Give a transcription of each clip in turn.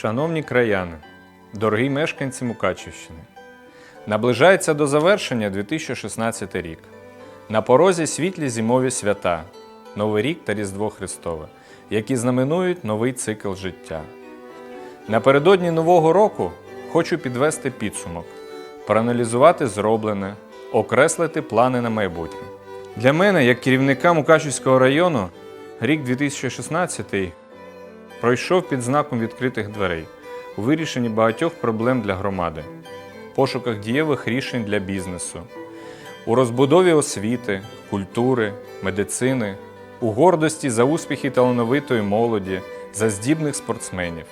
Шановні краяни, дорогі мешканці Мукачівщини, наближається до завершення 2016 рік. На порозі світлі зимові свята, Новий рік та Різдво Христове, які знаменують новий цикл життя. Напередодні Нового року хочу підвести підсумок, проаналізувати зроблене, окреслити плани на майбутнє. Для мене, як керівника Мукачівського району, рік 2016 пройшов під знаком відкритих дверей у вирішенні багатьох проблем для громади, пошуках дієвих рішень для бізнесу, у розбудові освіти, культури, медицини, у гордості за успіхи талановитої молоді, за здібних спортсменів.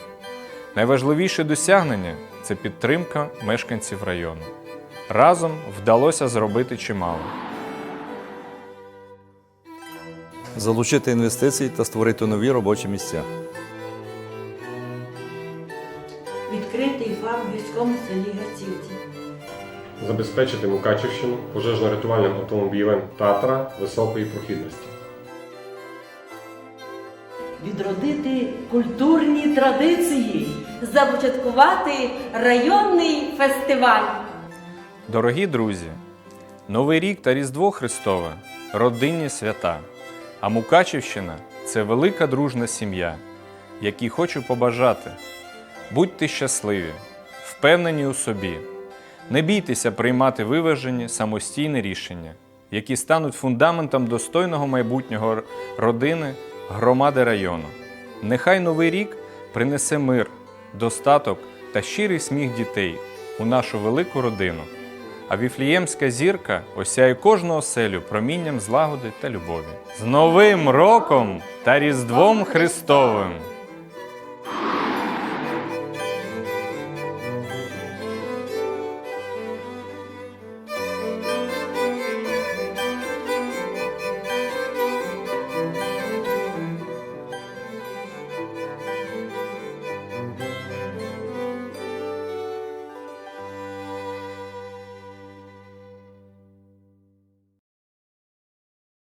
Найважливіше досягнення це підтримка мешканців району. Разом вдалося зробити чимало. залучити інвестиції та створити нові робочі місця. Відкритий фарм в гірському селі Гацівці. забезпечити Мукачівщину пожежно-рятувальним автомобілем Татра високої прохідності. відродити культурні традиції, започаткувати районний фестиваль. Дорогі друзі, Новий рік та Різдво Христове родинні свята, а Мукачівщина це велика дружна сім'я, якій хочу побажати. Будьте щасливі, впевнені у собі, не бійтеся приймати виважені самостійні рішення, які стануть фундаментом достойного майбутнього родини, громади району. Нехай новий рік принесе мир, достаток та щирий сміх дітей у нашу велику родину. А віфліємська зірка осяє кожну оселю промінням злагоди та любові. З Новим роком та Різдвом Христовим!